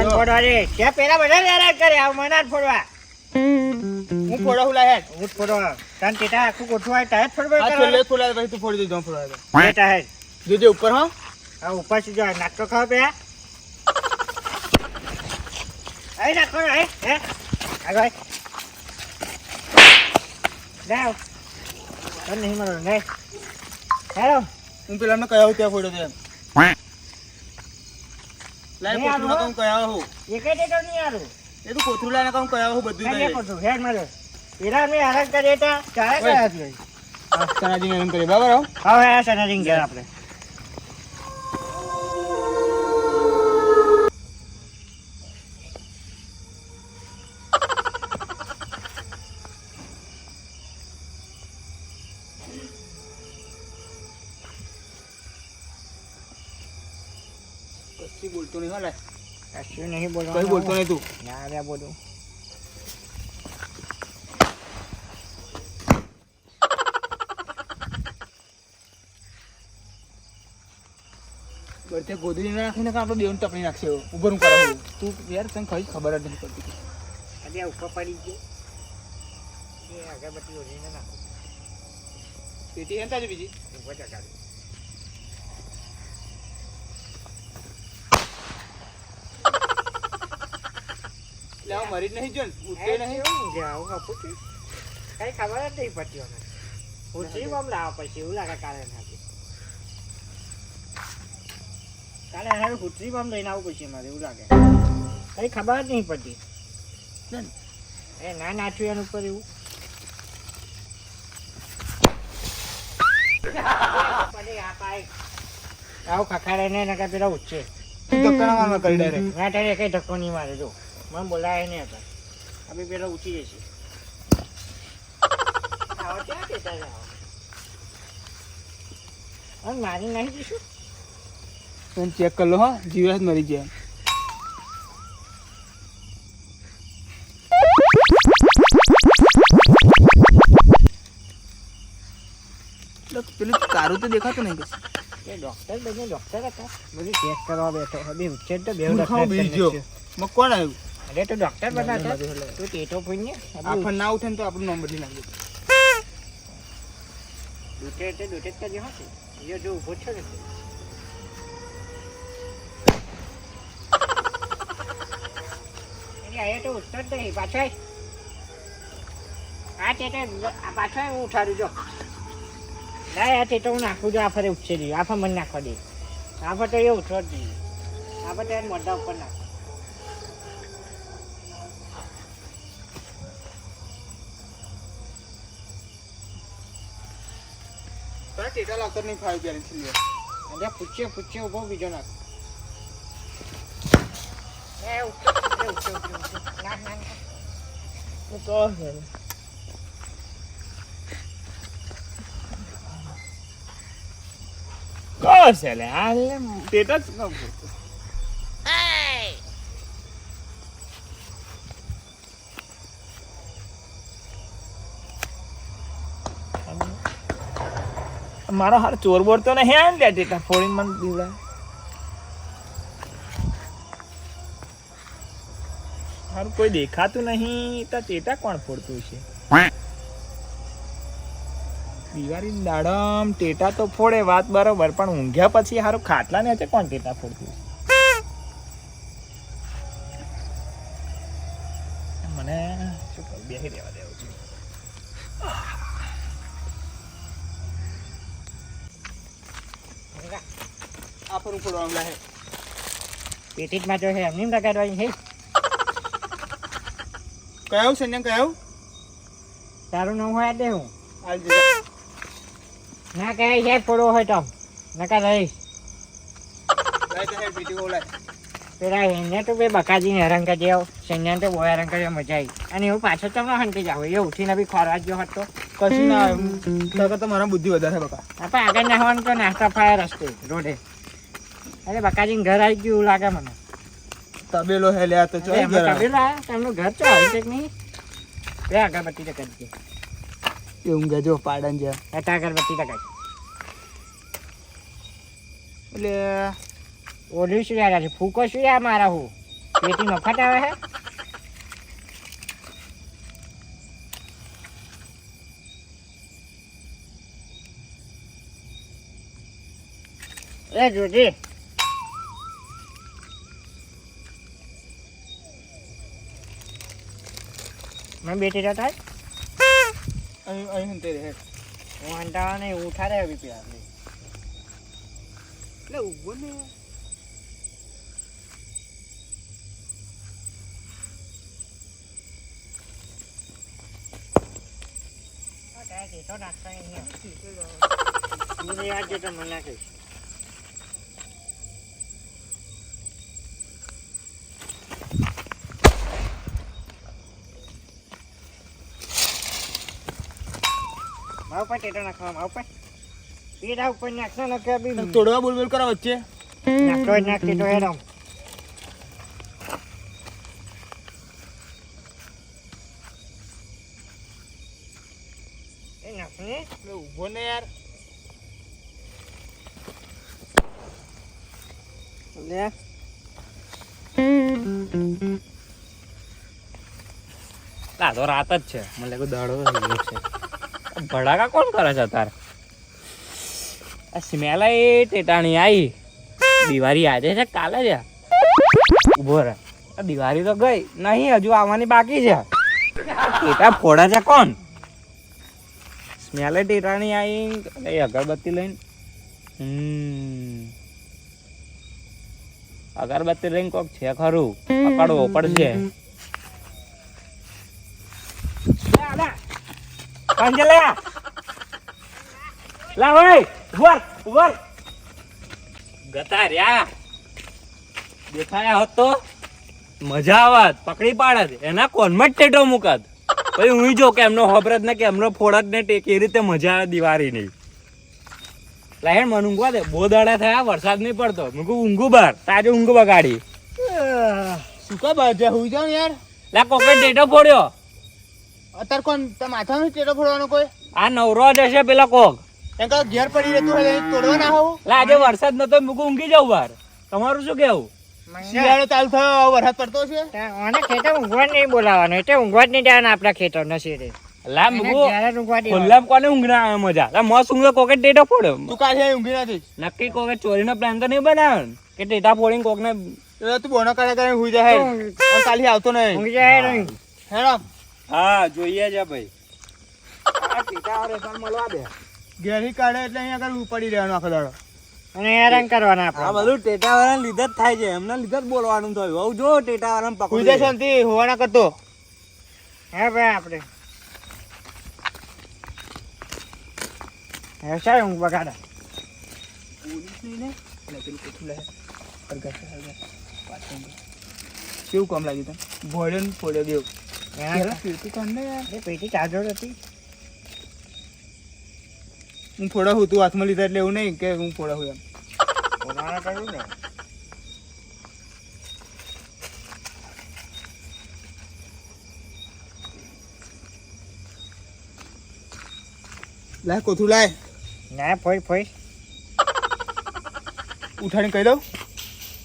મન. ફોડવા દે કે પેલા બધા હેરાન કરે આ મન ફોડવા. હું ફોડો હું લાય હું ફોડો તાન કેટા આખું ગોઠવું હોય તારે ફોડવા આ. છેલ્લે ખોલાય પછી તું ફોડી દેજો ફોડા ટેટા હે જોજે ઉપર હો. આ ઉપર સુધી જો નાખતો ખાવ પે અહીં નાખો હે હે. આગળ ભાઈ જાઓ. તને નહીં મળો નહીં હેલો. હું પેલા કયા હું ત્યાં ફોડ્યો તેમ લાય કોથરૂ કોથરું કામ કયા હું એ કઈ ટેટો નહીં આલું. એ તું કોથરું લાય કહું કયા હું બધું નહીં પડતું હેડ મારે. પેલા મેં હેરાન કરીએ તા ઓય. કયા છે ચણાજી ને એમ કરી બરાબર હવે આ સનાજીને ઘેર આપણે. બોલવાનું કઈ તું ના રે બોલું. બરતે ગોદડી ના નાખીને કાં આપણે બેન ટપણી નાખશે ઉભર ઊભો હું કરાવું તું યાર તને કઈ ખબર જ નથી પડતી. આ ઉપર પડી ગયો. એ અગરબત્તી ઓઢીને નાખો. પેટી હેંતા છે બીજી? ઉપર ચગાડો એટલે આ મરી ઉતે નહીં જો ને ઉઠે નહીં. કઈ ખબર જ નહીં પડતી મને. ઉછી બમ લાવો પછી એવું લાગે કાલે નથી કાલે હવે હુતરી બમ લઈને આવું પછી મારે એવું લાગે. કઈ ખબર જ નહીં પડતી. એ ના નાખ્યું એનું ઉપર એવું. આવું ખખાડે ને નકર પેલા ઉચ્ચે ધક્કા મારવા કરી ડાયરેક્ટ ના કઈ ધક્કો નહીં મારે જો. મને બોલાય નહીં હતા. અમે પેલા ઉઠી જશે મારી નહીં જઈશું તને ચેક કરી લો હા. જીવરાજ મરી ગયા. પેલું કારું તો દેખાતું નહીં કશું. એ ડોક્ટર બને ડોક્ટર હતા. બધું ચેક કરવા બેઠો. બે ઉચ્ચેર તો બે મગ કોણ આવ્યું? અરે તો ડોક્ટર બનાતા તું ટેટો પૂછને આફર ના ઉઠે તો આપણું નામ બદલી નાખજો. દૂધે એટલે દૂધે જ કરજો હશે. એ જો ઊભો છો ને. અહીંયા તો ઉઠતો જ નહીં પાછો આ ટેટો પાછો હું ઉઠાડું જો. ના આ ટેટો હું નાખું છું આ ફરે ઉઠશે નહીં આ ફર મને નાખવા દે. આ તો એ ઉઠવા જ નહીં. આ ફર તો મોઢા ઉપર નાખ. તારા ટેટા લાવતા નહીં એટલે પૂછ્યો પૂછ્યો ઊભો બીજો નાખ. એ ઉઠો ઉઠો ઉઠો ઉઠો નાખ નાખ નાખ. હું તો કશે હાલ ટેટા જ ના મારો હાર ચોર બોર તો નહીં આને લે ટેટા ફોડીને મને દીવડા હારું, કોઈ દેખાતું નહીં. તો ટેટા કોણ ફોડતું છે દિવાળી દાડમ ટેટા તો ફોડે, વાત બરોબર. પણ ઊંઘ્યા પછી હારું ખાટલા ને કોણ ટેટા ફોડતું છે લાહે પેટીમાં જો છે એમની લગાડવાની છે કયાવું સંજ્ઞા કયાવું તારું નામ હોય દે હું ના કહે છે ફોડો હોય તો. નકા ઓલાય પેલા એને તો બે બકાજીને હેરાન કરી આવ સંજ્ઞાને તો બહુ હેરાન કર્યો મજા આવી. અને એવું પાછો તમને હંકી જાવ એ ઉઠીને બી ખોરવા ગયો હતો કશું ના તારા મારા બુદ્ધિ વધારે બકા. આપણે આગળ નાખવાનું તો નાસ્તા ફાય રસ્તે રોડે. અરે બકાજી ઘર આવી ગયું લાગે મને. તબેલો હે લ્યા તો ચોઈ ઘર તબેલો? ઘર ચો આવી છે કે નહીં? બે અગરબત્તી તો કરી દે. એ ઊંઘે જો પાડન જે એટા અગરબત્તી તો કરી એટલે ઓલું શું યાર ફૂકો શું યાર મારા હું? પેટી મફત આવે છે એ જોજી મેં બેટી જતા અહીં અહીં હંતે રહે હું અંટાવા નહીં ઉઠાડે આવી પી આપણી એટલે ઊભો ને તો નાખતા નહીં હું યાદ છે તો મને નાખીશ માવ પર ટેટો નાખવા માવ પર ઉપર નાખશો ન કે બી તોડવા બોલબોલ બોલ કરો વચ્ચે. નાખતો જ નાખ ટેટો હેડો એ નાખને એટલે ઊભો ને યાર. લે. આ તો રાત જ છે. મને લાગ્યું દાડો છે. ભડાકા કોણ કરે છે તાર? આ સ્મેલ એ ટેટાણી આવી દિવાળી આજે છે કાલે છે? ઊભો રહે. દિવાળી તો ગઈ, નહીં, હજુ આવવાની બાકી છે. ટેટા ફોડા છે કોણ? સ્મેલે ટેટાણી આવી એ અગરબત્તી લઈને. અગરબત્તી લઈને કોક છે ખરું. પકડવો પડશે. કંજલે લા ઓય ઉભર ઉભર ગતા રહ્યા દેખાયા હતો મજા આવત પકડી પાડત એના કોનમાં જ ટેટો મૂકત પછી હું જો કે એમનો હોબરત ને કે એમનો ફોડત ને ટેક એ રીતે મજા આવે દિવાળીની લહેણ મને ઊંઘવા દે. બહુ દાડા થયા વરસાદ નહીં પડતો. મેં કહું ઊંઘું બાર. તાજે ઊંઘ બગાડી. શું કા બાજ્યા હુઈ જાઉં યાર. લા કોકે ટેટો ફોડ્યો. અત્યારે કોણ? તમે માથાનો ટેટો ફોડવાનો કોઈ? આ નવરો જ હશે પેલા કોક. એમ કહો ઘેર પડી રહેતું હોય તોડવા ના હોવું લા આજે વરસાદ નતો મૂકું ઊંઘી જાઉં બાર તમારું શું કેવું? શિયાળો ચાલુ થયો વરસાદ પડતો છે? અને ખેતર ઊંઘવા જ નહીં બોલાવાનો એટલે ઊંઘવા જ નહીં દેવાના આપણા ખેતર નસીબે લા મૂકું. ખુલ્લામ કોને ઊંઘ ના આવે મજા? લા મસ્ત ઊંઘે કોકે ટેટો ફોડ્યો તું કાલે ઊંઘી નથી? નક્કી કોકે ચોરીનો પ્લાન તો નહીં બનાવે ને? કે ટેટા ફોડીને કોકને તો તું બોનો કરે કરે હુઈ જાય. અને કાલે આવતો નહીં. હુઈ જાય નહીં. હેડો. હા જોઈએ છે ભાઈ. આ ટેટા રેશન મળવા દે. ઘેરી કાઢે એટલે અહીંયા આગળ પડી રહેવાનું આખો દાડો. અને હેરાન કરવાના આ બધું ટેટાવાળાને લીધે જ થાય છે. એમના લીધે જ બોલવાનું થયું. હવે જો ટેટાવાળાને પકડી. જાય શાંતિ હોવાના કરતો. હે ભાઈ આપણે. હે સાહેબ હું બગાડે. કેવું કામ લાગ્યું તને? ભોળ્યો ને ફોડ્યો દેવ. પેટી હતી. હું ફોડા હું તું હાથમાં લીધા એટલે એવું નહીં કે હું ફોડા હું એમ. ને. લાય કોથું લાય. ના ફોઈ ફોઈ ઉઠાણી કહી દઉં.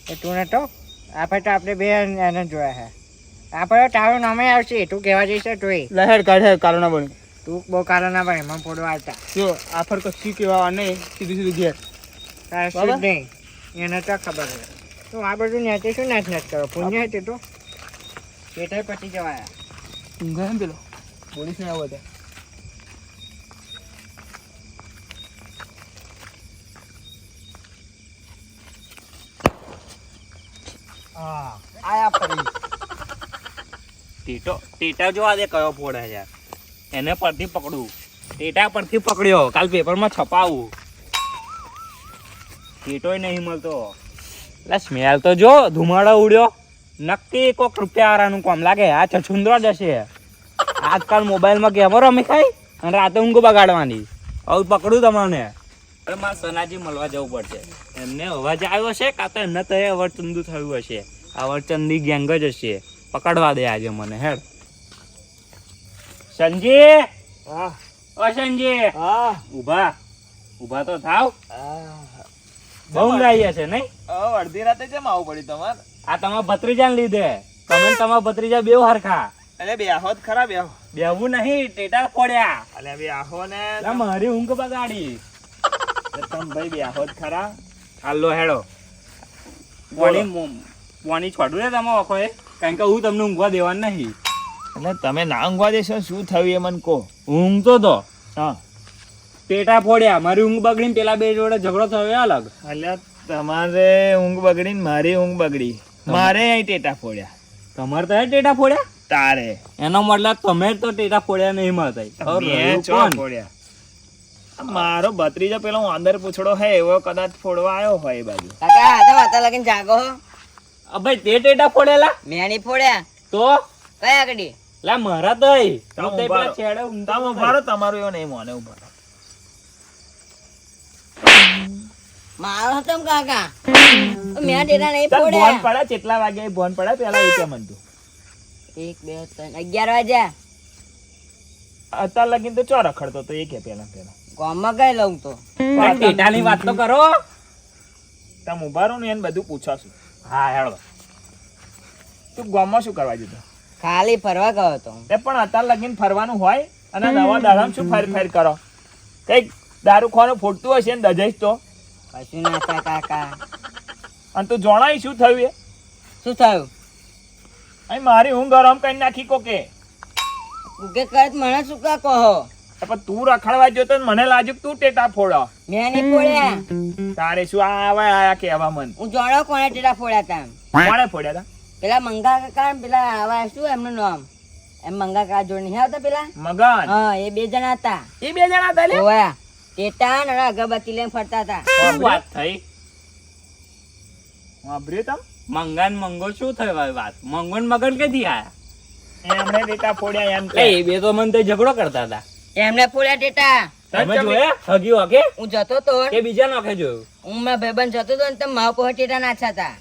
એ તું નતો આપણે તો આપણે બે એને જોયા છે આપણે તારું નામે આવશે તું કહેવા જઈશ તોય લહેર કાઢે કારણ બને. તું બહુ કારણ ના ભાઈ મને આવતા. જો આફર કશું કહેવા નહીં સીધું સીધું ઘેર. તારે જ નહીં એને તો ખબર છે. તો આ બધું નેચે શું નાચ નાચ કરો? પુણ્ય હતી તો. પેટાઈ પતી જવાયા. ઊંઘા એમ પેલો? બોલીશ ને આવો ત્યાં. આયા ફરી. ટેટો, ટેટા જોવા દે કયો ફોડે છે. એને પરથી પકડું. ટેટા પરથી પકડ્યો. કાલ પેપરમાં છપાવું. ટેટોય નહીં મળતો. એટલે સ્મેલ તો જો, ધુમાડો ઉડ્યો. નક્કી કોક રૂપિયા વાળાનું કોમ લાગે. આ છછુંદરો જ હશે આજકાલ મોબાઈલમાં ગેમો રમી ખાય અને રાતે ઊંઘ બગાડવાની. આવું પકડું તમને. પણ મારે સનાજી મળવા જવું પડશે. એમને અવાજ આવ્યો હશે કાં તો એમને તો અવરચંદુ થયું હશે. અવરચંદી ગેંગ જ હશે. પકડવા દે આજે મને હેડ. સંજી! હા. ઓ સંજી! હા. ઊભા. ઊભા તો થાવ. બહુ ઊંઘ છે નહીં? અડધી રાતે કેમ આવું પડી તમારે? આ તમારા ભત્રીજાને લીધે. તમે તમારા ભત્રીજા બેવ હરખા. અલે બે આહો ખરા બે બેવું નહીં ટેટા ફોડ્યા. અલે બે આહો ને. મારી ઊંઘ બગાડી. તમ ભાઈ બે આહો ખરા. હાલો હેડો. પાણી પાણી છોડું ને તમે વખોએ? કારણ કે હું તમને ઊંઘવા દેવાનું નહીં. એટલે તમે ના ઊંઘવા દેશો શું થયું એ મને કહો. ઊંઘતો તો. હા. પેટા ફોડ્યા. મારી ઊંઘ બગડીને પેલા બે જોડે ઝઘડો થયો અલગ. એટલે તમારે ઊંઘ બગડીને મારી ઊંઘ બગડી. મારે અહીં ટેટા ફોડ્યા. તમારે તો ટેટા ફોડ્યા? તારે. એનો મતલબ તમે તો ટેટા ફોડ્યા નહીં મળતા ફોડ્યા. મારો ભત્રીજો પેલો વાંદર પૂછડો હે એવો કદાચ ફોડવા આવ્યો હોય બાજુ. કાકા આજે વાતા લગીને જાગો ભાઈ તે ટેટા ફોડેલા? મેણી ફોડ્યા. તો? કયા કડી? લા મારા તો. હું તો પેલા છેડે તમે હતો. ઊભા રહો, તમારું એવું નહીં મોને ઊભા મારો હતો કાકા. મેં ડેરા નહીં તને ભોન ફોડ્યા. પડે કેટલા વાગે? ભોન પડે પેલા એ કે મન તું એક બે ત્રણ અગિયાર વાગ્યા. અત્યાર લગીન તો ચો રખડતો તો એ કે પેલા પેલા. ગામમાં કઈ લઉં તો. પણ ટેટાની વાત તો કરો. તમે ઉભારો ને એને બધું પૂછો છું હા હેડો તું. ગામમાં શું કરવા જતો? ખાલી ફરવા ગયો હતો એ પણ અત્યારે લગીન ફરવાનું હોય અને નવા દાડામાં શું ફેર ફેર કરો? કંઈક દારૂ ખાવાનું ફૂટતું હશે ને દજાઈશ તો. કશું ના કાકા. અને તું જણાય શું થયું એ? શું થયું? અહીં મારી ઊંઘ ગરમ કરી નાખી કોકે? કોકે કરત મને શું કા કહો? પણ તું રખડવા જો તો મને લાગ્યું તું ટેટા ફોડો. મેં નહીં ફોડ્યા. તારે શું આવા આવે આયા કહેવા મન? હું જોડો કોણે ટેટા ફોડ્યા તા? કોણે ફોડ્યા તા? પેલા મંગા કાકા પેલા આવા શું એમનું નામ? એમ મંગા કાકા જોડે નહીં આવતા પેલા? મગન? હા એ બે જણા હતા. એ બે જણા હતા લે ઓયા ટેટા ને અગરબત્તી લઈને ફરતા હતા. શું વાત થઈ? વાપર્યું તમ? મંગાન મંગો શું થયો વાત? મંગન મગન કેથી આયા? એમણે ટેટા ફોડ્યા એમ એ બે તો મન તો ઝઘડો કરતા હતા. એમને ફોડ્યા ટેટા. તમે જોયા? હગ્યું હકે હું જતો તો. કે બીજા નોખે જોયું? હું મારા ભાઈબંધ જતો તો ને તમે માવ પર ટેટા નાચા હતા.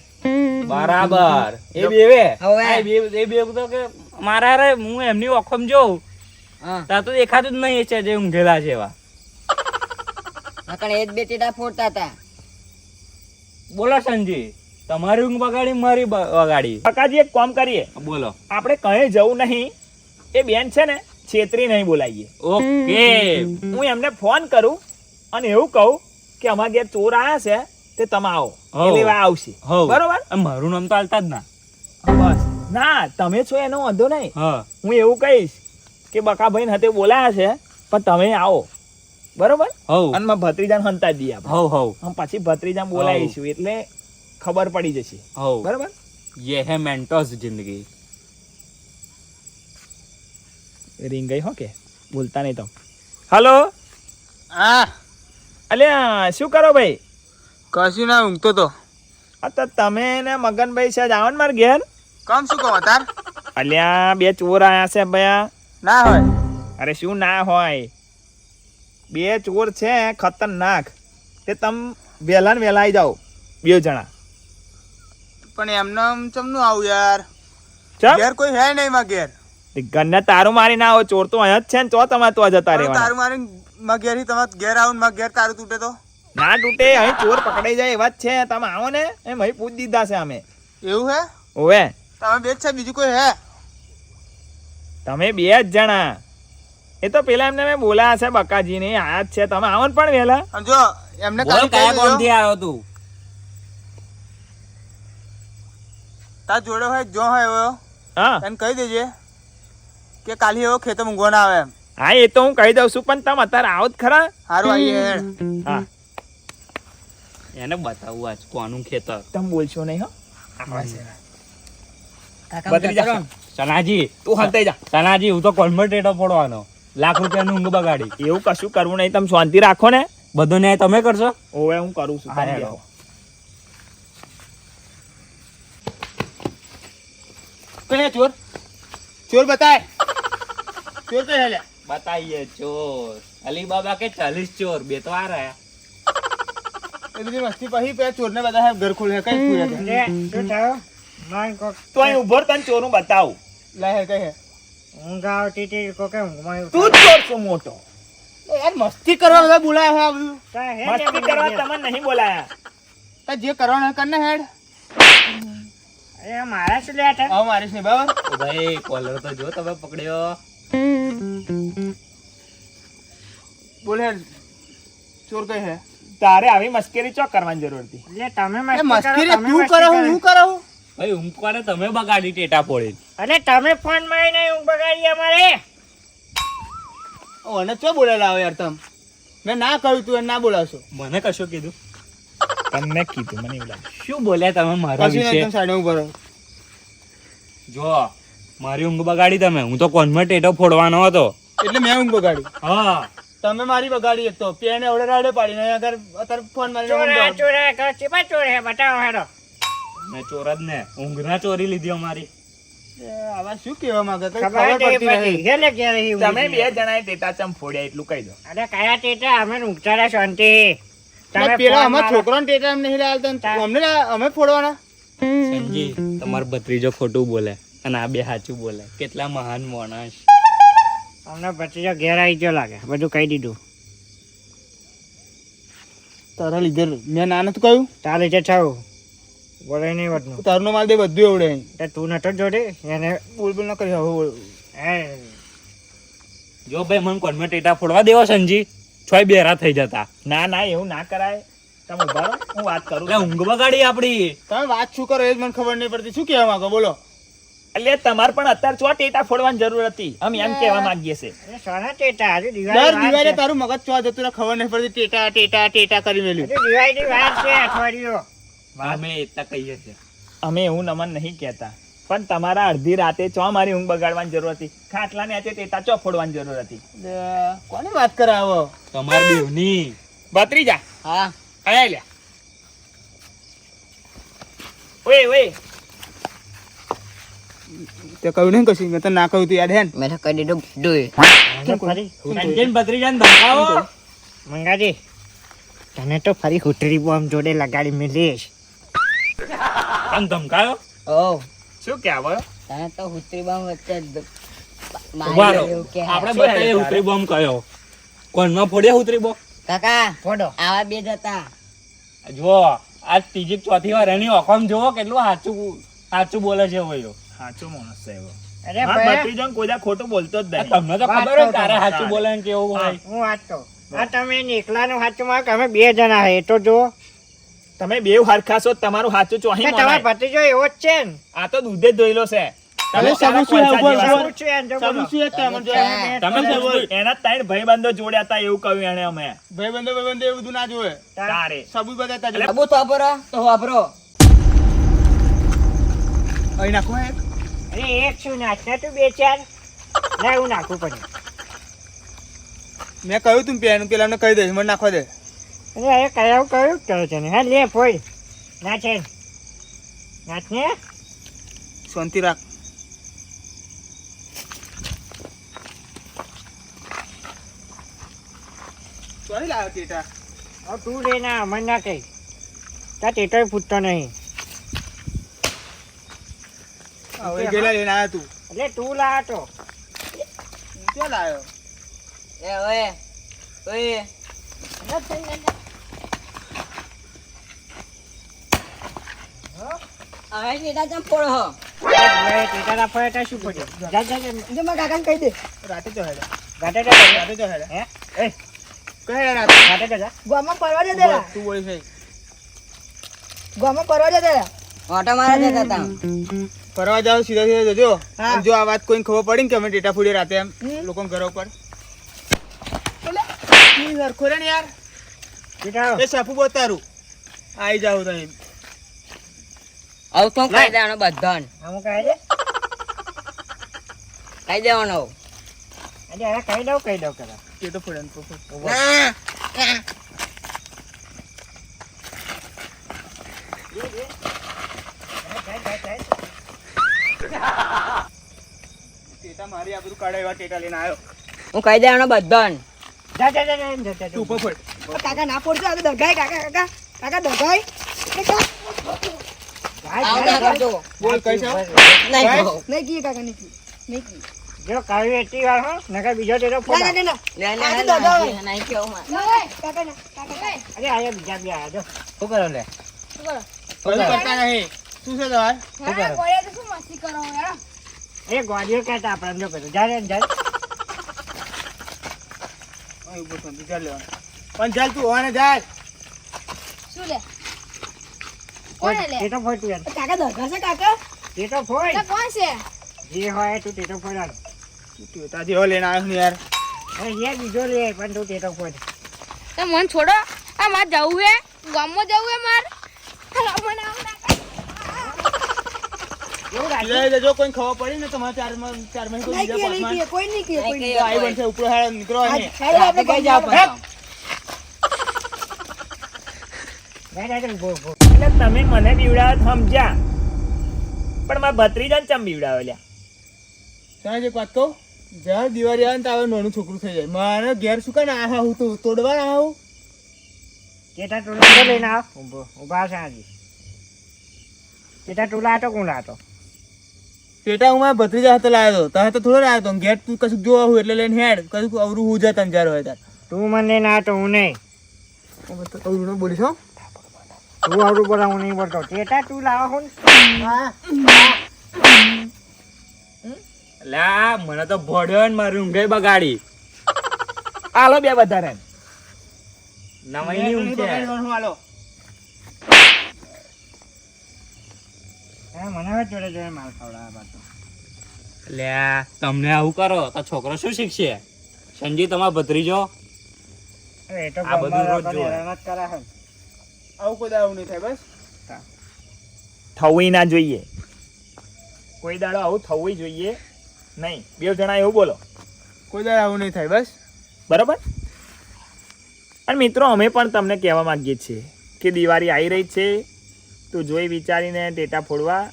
બરાબર. એ બેવે હવે. એ બે એ બે તો કે મારા રે હું એમની ઓખમ જોઉં. હા. તો દેખાતું જ નહીં છે જે ઊંઘેલા છે એવા. કારણ એ જ બે ટેટા ફોડતા હતા. બોલો સંજી તમારી ઊંઘ બગાડી મારી બગાડી કાકાજી એક કામ કરીએ. બોલો. આપણે કઈ જવું નહીં. એ બેન છે ને છેતરી નહીં બોલાવીએ ઓકે. હું એમને ફોન કરું અને એવું કહું કે અમારા ઘેર ચોર આવ્યા છે તે તમે આવો. એટલે આવશે. બરોબર? મારું નામ તો હાલતા જ ના. બસ. ના તમે છો એનો વાંધો નહીં. હું. એવું કહીશ કે બકા ભાઈ હતે બોલાયા છે પણ તમે આવો. બરોબર? અને મેં ભત્રીજાને હંતા દઈએ હવ હવ. પછી ભત્રીજા બોલાવીશું એટલે ખબર પડી જશે. બરોબર? યે હે મેન્ટોસ જિંદગી. રિંગ ગઈ હો કે? બોલતા નહીં તો. હલો? હા. અલ્યા શું કરો ભાઈ? કશું ના ઊંઘતો તો. તો તમે ને મગનભાઈ છે આવો ને મારે ઘેર. કામ શું કહો તાર? અલ્યા બે ચોર આયા છે ભયા. ના હોય. અરે શું ના હોય? બે ચોર છે ખતરનાક. તે તમ વહેલા ને વહેલા આવી જાઓ બે જણા. પણ એમને ચમનું આવું યાર? ઘેર કોઈ હે નહીં માં ઘેર. ગન્ને તારું મારી ના હોય ચોર તો અહીંયા જ છે ને તો તમે તો જતા રહેવા તારું મારી માં ઘેરથી તમારે ઘેર આવું ને ઘેર તારું તૂટે તો? ના તૂટે અહીં ચોર પકડાઈ જાય એવા જ છે તમે આવો ને એમ અહીં પૂછ દીધા છે અમે. એવું હે? ઓવે. તમે બે જ છે બીજું કોઈ હે? તમે બે જ જણા. એ તો પેલા એમને મેં બોલાયા છે બકાજીને આયા જ છે. તમે આવો ને પણ વહેલા. જો એમને કાલે કયા કોણથી આવ્યો તું? તાર જોડે હોય જો હોય એવો. હા. એને કહી દેજે. કે કાલે એવો ખેતર મૂંગો ના આવે હા એ તો હું કહી દઉં છું પણ તમે અત્યારે આવો જ ખરા. સારું આવીએ હા. એને બતાવું આજ કોનું ખેતર. તમે બોલશો નહીં હો. બદલી જા. સનાજી. તું હલતાઈ જા. સનાજી હું તો કોન્વર્ટેટો પડવાનો લાખ રૂપિયાની ઊંઘ બગાડી. એવું કશું કરવું નહીં તમે શાંતિ રાખો ને. બધો ન્યાય તમે કરશો? ઓવે હું કરું છું તમે. ચોર. ચોર બતાય. ચોર કઈ હેલ્યા બતાઈએ ચોર. અલીબાબા કે ચાલીસ ચોર બે તો આ રહ્યા. એ મસ્તી પછી પે ચોર ને બધા ઘર ખોલે કઈ ખોલે શું થયો? તો અહીં ઉભર તને ચોર હું બતાવું. લે કહે ઊંઘ આવતી હતી કોકે ઊંઘમાં તું ચોર છો મોટો. યાર મસ્તી કરવા બધા બોલાયા હે મસ્તી કરવા તમને નહીં બોલાયા. તા જે કરવાનું કરને હેડ. એ મારા શું લેટ હે હા મારીશ ને બરાબર? ભાઈ કોલર તો જો તમે પકડ્યો. બોલે ચોર કઈ હે? તારે આવી મસ્કરી ચોક કરવાની જરૂર હતી. એટલે તમે મસ્કરી તું કરો. હું કરો. ભાઈ ઊંઘવાને તમે બગાડી ટેટા પોડી અરે તમે ફોનમાં નહીં ઊંઘ બગાડી અમારે. ઓને ચો બોલેલા આવે યાર તમ? મેં ના કહ્યું તું ના બોલાવશો. મને કશું કીધું? તમને કીધું મને એવું લાગે શું બોલ્યા તમે મારા કશું નહીં તમે સાઈડ ઊભો રહો. જો મારી ઊંઘ બગાડી તમે. હું તો કોનમાં ટેટો ફોડવાનો હતો. એટલે મેં ઊંઘ બગાડી. હા. તમે મારી બગાડી એક તો. પેને ઓડે રાડે પાડીને અગર અત્યારે ફોન મારી ચોરા ચોરા કા ચીપા ચોર હે બતાવો હેડો. મેં ચોર જ ને. ઊંઘ ના ચોરી લીધી અમારી. આવા શું કહેવા માંગે? કઈ ખબર પડતી નથી તમે બે જણા જણાએ ટેટા ચમ ફોડ્યા એટલું કહી દો. અરે કયા ટેટા? અમે ઊંઘતા શાંતિ. તમે પેલા અમાર અમારા મારો. છોકરાને ટેટા અમને નહીં લાલતા ને. અમને અમે ફોડવાના? સંજી તમાર ભત્રીજો ખોટું બોલે. અને આ બે સાચું બોલે. કેટલા મહાન માણસ. હમણાં પછી ઘેર આવી ગયો લાગે. બધું કહી દીધું. તારા લીધે મેં ના નતું કહ્યું? તારા લીધે થયું બોલે નહીં વધનું. તારનો માલ દે બધું એવડે. તું નતો જોડે. એને બોલ બોલ ન કરી હવે હે જો ભાઈ મને કોનમાં ટેટા ફોડવા દેવો સંજી? છોય બેરા થઈ જતા. ના ના એવું ના કરાય. તમે ઊભા હું વાત કરું. ઊંઘ બગાડી આપડી. તમે વાત શું કરો એ જ મને ખબર નહીં પડતી. શું કહેવા માંગો? બોલો. એટલે તમારે પણ અત્યારે ચો ટેટા ફોડવાની જરૂર હતી? અમે એમ કહેવા માંગીએ છે સોના ટેટા દિવાળી તારું મગજ ચો જતું ખબર નહીં પડતી ટેટા ટેટા ટેટા કરી મેલ્યું. દિવાળીની વાર છે અઠવાડિયો. અમે એટલા કહીએ છીએ. અમે એવું નમન નહીં કહેતા. પણ તમારા અડધી રાતે ચો મારી ઊંઘ બગાડવાની જરૂર હતી? ખાટલા ને આજે ટેટા ચો ફોડવાની જરૂર હતી? કોની વાત કરે આવો? તમાર બેવની ભત્રીજા. હા. આયા લ્યા. ઓય ઓય. તે કહ્યું નહીં કશું? મેં તો ના કહ્યું તું યાદ હે ને. મેં તો કહી દીધું ડોય સંજય ને ધમકાવો. મંગાજી તને તો ફરી હુટરી બોમ્બ જોડે લગાડી મેલીશ તને ધમકાયો? ઓ. શું કહેવો તને તો હુટરી બામ વચ્ચે આપણે બતાવીએ હેડે બોમ્બ કયો કોનમાં ફોડ્યા ઉતરી બોમ્બ કાકા ફોડો. આવા બે જતા જો આ ત્રીજી કે ચોથી વાર એની ઓખમ જોવો કેટલું સાચું સાચું બોલે છે ભાઈઓ સાચો માણસ છે એવો. અરે ભાઈ. ભત્રીજો કોઈ દા ખોટું બોલતો જ નહીં. તમને તો ખબર હોય તારે સાચું. બોલે ને કેવું હોય. હું વાત તો આ તમે એકલાનું સાચું માં અમે બે જણા હે તો જો તમે બે હરખા છો તમારું સાચું ચોહી તમારો ભત્રીજો એવો જ છે ને. આ તો દૂધે જ ધોયેલો છે. તમે જો જો. એના ત્રણ ભાઈબંધો જોડ્યા હતા એવું કહ્યું એને અમે. ભાઈબંધો ભાઈબંધો એવું બધું ના જોવે તારે સબૂત બતાવતા સબૂત વાપરો. તો વાપરો. અહીં નાખો એક. અરે એક શું નાખ ને તું બે ચાર? ના એવું નાખવું પડે. મેં કહ્યું તું પેન પેલા અમને કહી દઈશ મને નાખવા દે. અરે અરે કયું કયું કરો છે ને? હા લે ફોઈ. ના છે નાચ ને શાંતિ રાખ. સોરી લાવ્યો ટેટા? હવે તું લે ના મને ના કહી. ત્યાં ટેટોય પૂછતો નહીં. હવે ગયેલા લઈને આવ્યા તું. એટલે તું લા તો હું લાવ્યો એ હવે ટેટા હો? ટેટા ના ફોય ત્યાં શું પડ્યું જા જા જા જો. મારા કાકાને કહી દે. રાતે ચો હેડે. ગાટે જા જા. રાતે હેડે. હે? એ? કહે રાતે. ગાટે જા જા. ગામમાં પરવા દે બોલ, તું બોલીશ નહીં ગામમાં પરવા દે દેલા ઓટો મારા જતા હતા ફરવા જાવ સીધા સીધા જજો. હા. જો આ વાત કોઈને ખબર પડી ને કે અમે ડેટા ફૂડી રાતે એમ લોકો ઘર ઉપર. હરખો ને યાર. ટેટા એ સાપુ બહુ તારું આઈ જાવ તમે આવું તો કહી દેવાનો બધાને? અમુક કહે છે કહી દેવાનો અરે અરે કહી દઉં કહી દઉં કરા ટેટો ફોડે ને તો ફોડ. ટેટા મારી આ બધું કાઢે એવા ટેટા લઈને આવ્યો હું કહી દેવાનો બધાને. જા જા જા જા જા, તું ઉપર કાકા ના પડશે આ દગાય કાકા કાકા. કાકા દગાય. ના બોલ કઈ નહીં નહીં કી કાકા નહીં કી નહીં કી જો કાવી એટલી વાર હો. નકર બીજો ટેટો ફોડા. ના ના તો દાદા લે, નહીં કેવું. ના કાકા ના કાકા અરે આયા બીજા બી આયા જો. શું કરો લે? શું કરો? કરતા નહીં. શું છે તમારે? હા બોલ્યા તો શું મસ્તી કરો યાર એ ગોળીઓ કહેતા આપણે એમ જો કીધું જાય ઊભો શાંતિ ચાલ લેવાનું. પણ ચાલ તું ઓને જાય શું લે? કોણ લે? તે તો તું યાર. કાકા દરગાહ છે કાકા? તે તો તો કોણ છે? જે હોય તું તે તો ફોડ હાલ. તું તાર જેવો લઈને આવ્યો યાર. હવે એ બીજો લે પણ તું તે તો ફોડ તો મન છોડો. આ માર જવું હે? ગામમાં જવું હે માર? મને આવું કોઈ ખબર પડી ને તમારે ચાર ચારમાં કોઈ બીજા કોઈ નહીં કે નહીં કે બનશે ઉપર હાલ નીકળો અહીં કઈ જાવ પણ જાય જાય જાય, ઊભો, ઊભો. એટલે તમે મને બીવડાવો સમજ્યા. પણ મારા ભત્રીજાને ચમ બીવડાવેલા લ્યા? સાહેબ એક વાત કહું? જ્યારે દિવાળી આવે ને ત્યારે નાનું છોકરું થઈ જાય. મારે ઘેર શું કાને આ હું તો? તોડવા ના આવું કેટા ટોલા લઈને આવ. ઊભો છે આજે કેટા ટોલા હતો કોણ હતો પેટા હું મારા ભત્રીજા હાથે લાવ્યો હતો તો થોડો લાવ્યો હતો ઘેર તું કશું જોવા હું એટલે લઈને હેડ. કશું અવરું હું જતા જ્યારે હોય તાર. તું મને ના તો હું નહીં. અવરું ના બોલીશ હો. તું અવરું બોલા હું નહીં બોલતો. પેટા તું લાવો હું લા મને તો ભોડ્યો ને મારી ઊંઘે બગાડી. આલો બે વધારે નવાઈની ઊંઘ છે હાલો હા મને જોડે જોડે માલ ખવડાવવા પાછો લ્યા તમને આવું કરો તો છોકરો શું શીખશે? સંજી તમારો ભત્રીજો? આ બધું રોજ. આવું કોઈ નહીં થાય બસ? થવું ના જોઈએ. કોઈ દાડો આવું થવું જોઈએ નહીં. બે જણા એવું બોલો. કોઈ દાડો આવું નહીં થાય બસ? બરાબર? અને મિત્રો અમે પણ તમને કહેવા માંગીએ છીએ કે દિવાળી આવી રહી છે. તો જોઈ વિચારીને ટેટા ફોડવા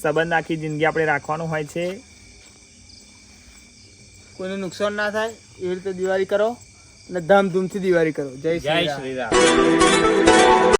સંબંધ આખી જિંદગી આપણે રાખવાનું હોય છે. કોઈને નુકસાન ના થાય એ રીતે દિવાળી કરો અને ધામધૂમથી દિવાળી કરો. જય જય શ્રી રામ.